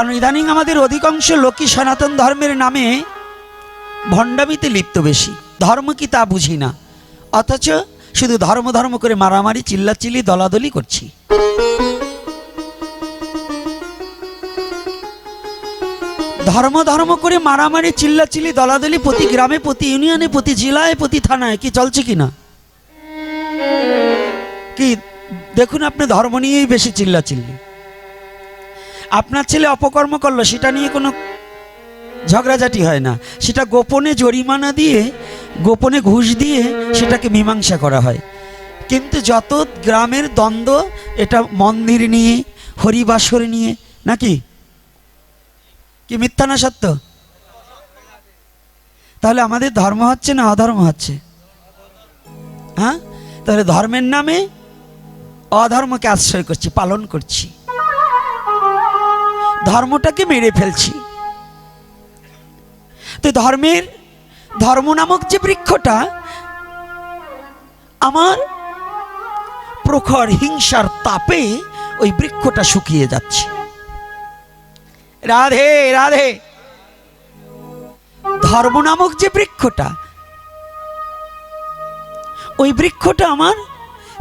কারণ ইদানিং আমাদের অধিকাংশ লোকই সনাতন ধর্মের নামে ভণ্ডামিতে লিপ্ত বেশি। ধর্ম কি তা বুঝি না। অথচ শুধু ধর্ম ধর্ম করে মারামারি, চিল্লাচিল্লি, দলাদলি করছি। ধর্ম ধর্ম করে মারামারি, চিল্লাচিল্লি, দলাদলি প্রতি গ্রামে, প্রতি ইউনিয়নে, প্রতি জেলায়, প্রতি থানায় কি চলছে কি না? কি দেখুন আপনি ধর্ম নিয়েই বেশি চিল্লাচিল্লি। আপনার ছেলে অপকর্ম করল, সেটা নিয়ে কোনো ঝগড়াঝাটি হয় না। সেটা গোপনে জরিমানা দিয়ে, গোপনে ঘুষ দিয়ে সেটাকে মীমাংসা করা হয়। কিন্তু যত গ্রামের দ্বন্দ্ব, এটা মন্দির নিয়ে, হরিবাসর নিয়ে, নাকি? কি মিথ্যা না সত্য? তাহলে আমাদের ধর্ম হচ্ছে না অধর্ম হচ্ছে? হ্যাঁ? তাহলে ধর্মের নামে অধর্মকে আশ্রয় করছি, পালন করছি। ধর্মটাকে মেরে ফেলছি। তো ধর্মের, ধর্ম নামক যে বৃক্ষটা, আমার প্রখর হিংসার তাপে ওই বৃক্ষটা শুকিয়ে যাচ্ছে। রাধে রাধে। ধর্ম নামক যে বৃক্ষটা, ওই বৃক্ষটা আমার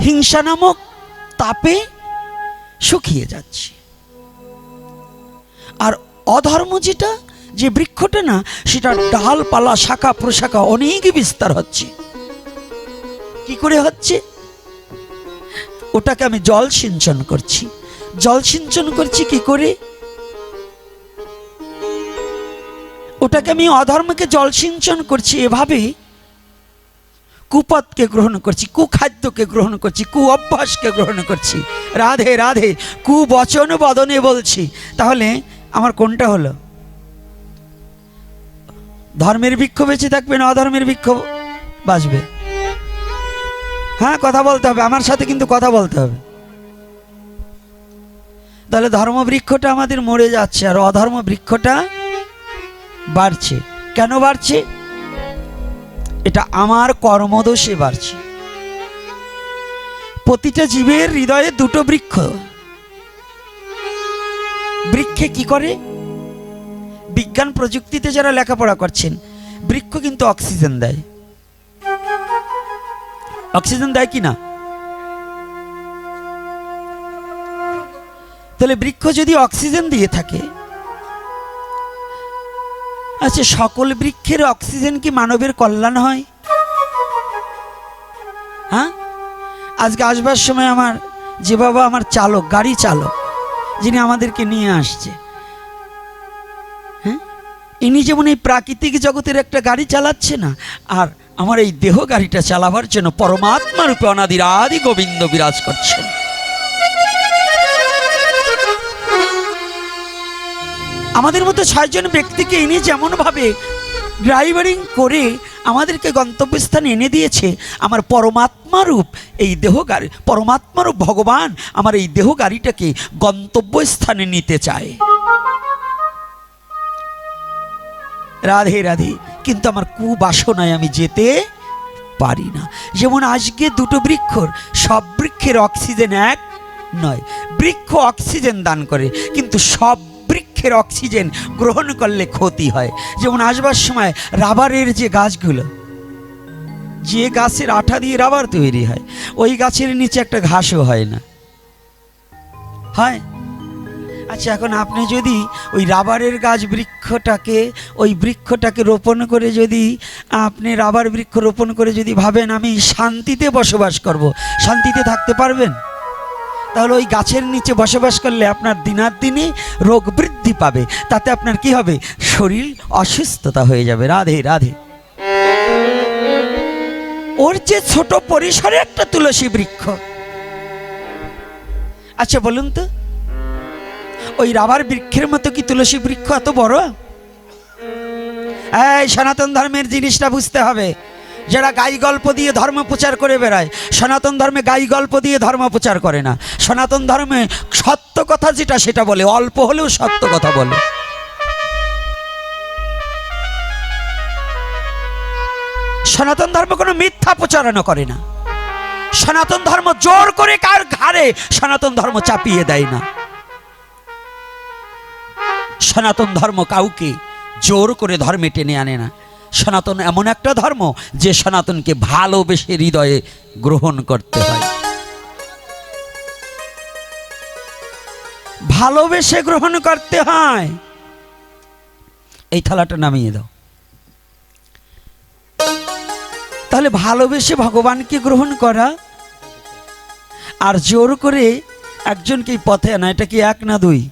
হিংসা নামক তাপে শুকিয়ে যাচ্ছে। আর অধর্ম যেটা, যে বৃক্ষটা না, সেটা ডালপালা শাখা, প্রশাখা অনেক বিস্তার হচ্ছে। কি করে হচ্ছে? ওটাকে আমি জল সিঞ্চন করছি। জল সিঞ্চন করছি কি করে? ওটাকে আমি অধর্মকে জল সিঞ্চন করছি এভাবে কুপথকে গ্রহণ করছি, কুখাদ্যকে গ্রহণ করছি কু অভ্যাসকে গ্রহণ করছি। রাধে রাধে কুবচন বদনে বলছি। তাহলে আমার কোনটা হলো? ধর্মের বৃক্ষ বেঁচে থাকবে না অধর্মের বৃক্ষ বাঁচবে? হ্যাঁ কথা বলতে হবে, আমার সাথে কিন্তু কথা বলতে হবে। তাহলে ধর্ম বৃক্ষটা আমাদের মরে যাচ্ছে আর অধর্ম বৃক্ষটা বাড়ছে। কেন বাড়ছে? এটা আমার কর্মদোষে বাড়ছে। প্রতিটা জীবের হৃদয়ে দুটো বৃক্ষ। বৃক্ষে কি করে? বিজ্ঞান প্রযুক্তিতে যারা লেখাপড়া করছেন, বৃক্ষ কিন্তু অক্সিজেন দেয়। অক্সিজেন দেয় কি না? তাহলে বৃক্ষ যদি অক্সিজেন দিয়ে থাকে আচ্ছা সকল বৃক্ষের অক্সিজেন কি মানবের কল্যাণ হয়? হ্যাঁ? আজকে আসবার সময় আমার যে বাবা আমার চালক, গাড়ি চালক যিনি আমাদেরকে নিয়ে আসছে। হ্যাঁ? ইনি যেমন এই প্রাকৃতিক জগতের একটা গাড়ি চালাচ্ছে না, আর আমার এই দেহ গাড়িটা চালাবার জন্য পরমাত্মা রূপে অনাদির আদি গোবিন্দ বিরাজ করছেন। আমাদের মতো ছয়জন ব্যক্তিকে ইনি যেমনভাবে ড্রাইভারিং করে আমাদেরকে গন্তব্যস্থানে এনে দিয়েছে আমার পরমাত্মা রূপ, এই দেহ গাড়ি, পরমাত্মা রূপ ভগবান আমার এই দেহ গাড়িটাকে গন্তব্যস্থানে নিতে চায়। রাধে রাধে, কিন্তু আমার কুবাসনায় আমি যেতে পারি না। যেমন আজকে দুটো বৃক্ষর, সব বৃক্ষের অক্সিজেন এক নয়, বৃক্ষ অক্সিজেন দান করে, কিন্তু সব বৃক্ষের অক্সিজেন গ্রহণ করলে ক্ষতি হয়। যেমন আসবার সময় রাবারের যে গাছগুলো, যে গাছের আঠা দিয়ে রাবার তৈরি হয়, ওই গাছের নিচে একটা ঘাসও হয় না। হয়? আচ্ছা এখন আপনি যদি ওই রাবারের গাছ বৃক্ষটাকে, ওই বৃক্ষটাকে রোপণ করে যদি, আপনি রাবার বৃক্ষ রোপণ করে যদি ভাবেন, আমি শান্তিতে বসবাস করব, শান্তিতে থাকতে পারবেন? তাহলে ওই গাছের নিচে বসবাস করলে আপনার দিনার দিনে রোগ বৃদ্ধি পাবে। তাতে আপনার কি হবে? শরীর অসুস্থতা হয়ে যাবে। রাধে রাধে। ওর যে ছোট পরিসরে একটা তুলসী বৃক্ষ। আচ্ছা বলুন তো। ওই রাবার বৃক্ষের মতো কি তুলসী বৃক্ষ এত বড়? এই, সনাতন ধর্মের জিনিসটা বুঝতে হবে। যারা গাই গল্প দিয়ে ধর্ম প্রচার করে বেড়ায়, সনাতন ধর্মে গাই গল্প দিয়ে ধর্ম প্রচার করে না। সনাতন ধর্মে সত্য কথা যেটা, সেটা বলে, অল্প হলেও সত্য কথা বলে। সনাতন ধর্ম কোনো মিথ্যা প্রচারণা করে না। সনাতন ধর্ম জোর করে কার ঘাড়ে, সনাতন ধর্ম চাপিয়ে দেয় না। সনাতন ধর্ম কাউকে জোর করে ধর্মে টেনে আনে না। সনাতন এমন একটা ধর্ম যে সনাতনকে ভালোবেসে হৃদয়ে গ্রহণ করতে হয়। ভালোবেসে গ্রহণ করতে হয়। এই থালাটা নামিয়ে দাও। তাহলে ভালোবেসে ভগবানকে গ্রহণ করা আর জোর করে একজনকে পথে আনা, এটা কি এক না দুই?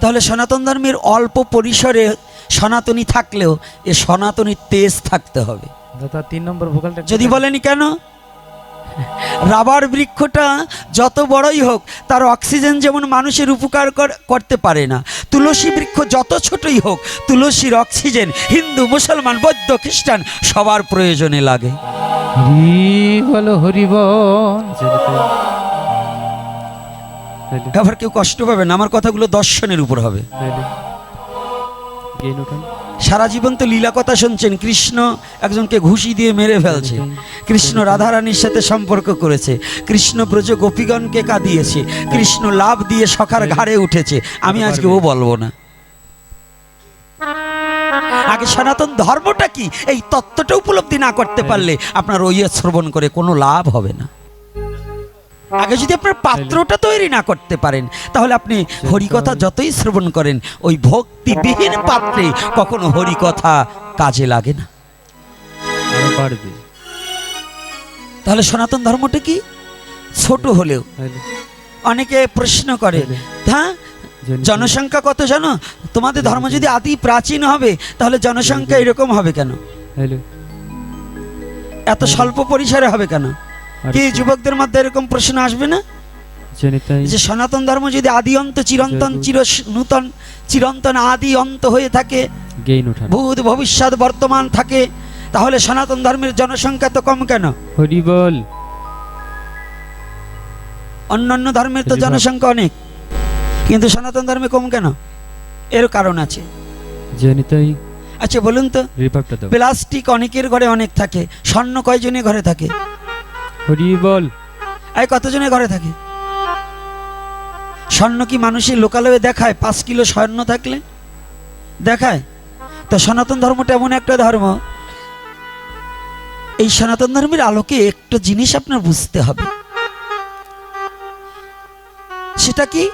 তাহলে সনাতন ধর্মের অল্প পরিসরে সনাতনী থাকলেও এ সনাতনী তেজ থাকতে হবে। দাদা তিন নম্বর ভোকালটা যদি বলেনি কেন? রাবার বৃক্ষটা যত বড়ই হোক তার অক্সিজেন যেমন মানুষের উপকার করতে পারে না তুলসী বৃক্ষ যত ছোটই হোক তুলসীর অক্সিজেন হিন্দু মুসলমান বৌদ্ধ খ্রিস্টান সবার প্রয়োজনে লাগে। আবার কেউ কষ্ট পাবে না আমার কথাগুলো দর্শনের উপর হবে। সারা জীবন তো লীলা কথা শুনছেন, কৃষ্ণ একজনকে ঘুষি দিয়ে মেরে ফেলছে। কৃষ্ণ রাধারানীর সাথে সম্পর্ক করেছে, কৃষ্ণ ব্রজ গোপীগণকে কাঁদিয়েছে, কৃষ্ণ লাভ দিয়ে সখার ঘাড়ে উঠেছে, আমি আজকে ও বলব না। আগে সনাতন ধর্মটা কি? এই তত্ত্বটা উপলব্ধি না করতে পারলে আপনার ওইয়া শ্রবণ করে কোনো লাভ হবে না। আগে যদি আপনার পাত্রটা তৈরি না করতে পারেন তাহলে আপনি হরিকথা যতই শ্রবণ করেন ওই ভক্তিবিহীন পাত্রে কখনো হরিকথা কাজে লাগে না। তাহলে সনাতন ধর্মটা কি? ছোট হলেও। অনেকে প্রশ্ন করে হ্যাঁ জনসংখ্যা কত জানো? তোমাদের ধর্ম যদি আদি প্রাচীন হবে তাহলে জনসংখ্যা এরকম হবে কেন? এত স্বল্প পরিসরে হবে কেন? কি যুবকদের মধ্যে এরকম প্রশ্ন আসবে না? যে সনাতন ধর্ম যদি আদি অন্ত চিরন্তন চির নূতন চিরন্তন আদি অন্ত হয়ে থাকে ভূত ভবিষ্যৎ বর্তমান থাকে তাহলে সনাতন ধর্মের জনসংখ্যা তো কম কেন? হরি বল। অন্যান্য ধর্মের তো জনসংখ্যা অনেক কিন্তু সনাতন ধর্মে কম কেন? এর কারণ আছে। জেনেতাই। আচ্ছা বলুন তো। প্লাস্টিক অনেকের ঘরে অনেক থাকে স্বর্ণ কয়জনের ঘরে থাকে? হরি বল। এই কতজনের ঘরে থাকে? স্বর্ণ কি মানুষের লোকালয়ে দেখায়? পাঁচ কিলো স্বর্ণ থাকলে? দেখায়? তো সনাতন ধর্মটা এমন একটা ধর্ম। এই সনাতন ধর্মের আলোকে একটা জিনিস আপনার বুঝতে হবে। সেটা কি?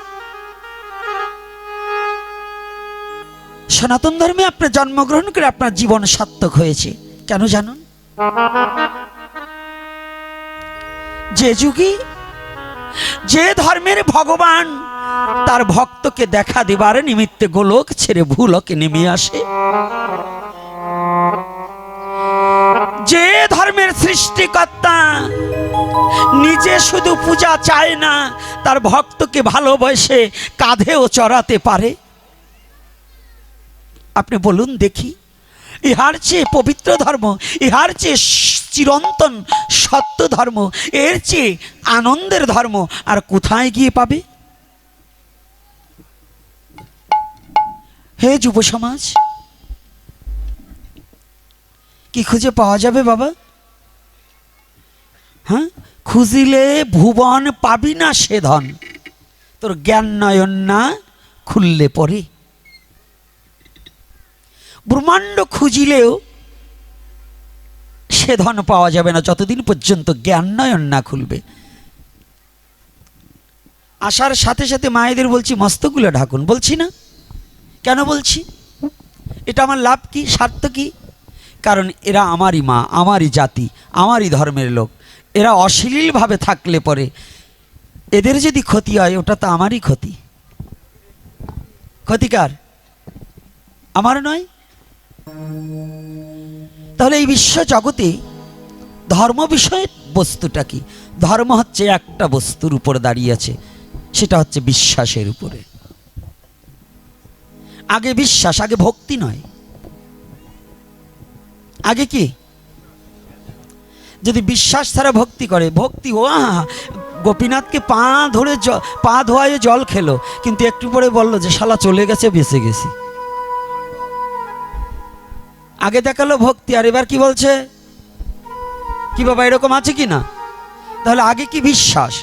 সনাতন ধর্মে আপনার জন্মগ্রহণ করে আপনার জীবন সার্থক হয়েছে। কেন জানুন? যে যুগে, যে ধর্মের ভগবান, তার ভক্তকে দেখা দেবার নিমিত্তে গোলক ছেড়ে ভূলকে নেমে আসে। যে ধর্মের সৃষ্টিকর্তা নিজে শুধু পূজা চায় না, তার ভক্তকে ভালোবেসে কাঁধেও চড়াতে পারে। আপনি বলুন দেখি। ইহার চেয়ে পবিত্র ধর্ম, ইহার চেয়ে চিরন্তন সত্য ধর্ম, এর চেয়ে আনন্দের ধর্ম আর কোথায় গিয়ে পাবে? হে যুব সমাজ, কি খুঁজে পাওয়া যাবে বাবা? হ্যাঁ? খুঁজিলে ভুবন পাবি না সে ধন তোর জ্ঞান নয়ন না খুললে পরে। ব্রহ্মাণ্ড খুঁজিলেও সে ধন পাওয়া যাবে না, যতদিন পর্যন্ত জ্ঞান নয়ন না খুলবে। আসার সাথে সাথে মায়েদের বলছি, মস্তকগুলো ঢাকুন। বলছি না। কেন বলছি? এটা আমার লাভ কি, স্বার্থ কি? কারণ এরা আমারই মা, আমারই জাতি, আমারই ধর্মের লোক। এরা অশ্লীলভাবে থাকলে পরে এদের যদি ক্ষতি হয়, ওটা তো আমারই ক্ষতি। ক্ষতিকার আমার নয়? তাহলে এই বিশ্ব জগতে ধর্ম বিষয়ে বস্তুটা কি? ধর্ম হচ্ছে একটা বস্তুর উপর দাঁড়িয়ে আছে, সেটা হচ্ছে বিশ্বাসের উপরে। আগে বিশ্বাস, আগে ভক্তি নয়। আগে কি? যদি বিশ্বাস ছাড়া ভক্তি করে, ভক্তি ও গোপীনাথকে পা ধরে পা ধোয়ায় জল খেলো, কিন্তু একটু পরে বলল যে, শালা চলে গেছে, বেঁচে গেছি। আগে দেখাল ভক্তি, আর এবার কি বলছে? কি বাবা, এরকম আছে কি না তাহলে আগে কি বিশ্বাস?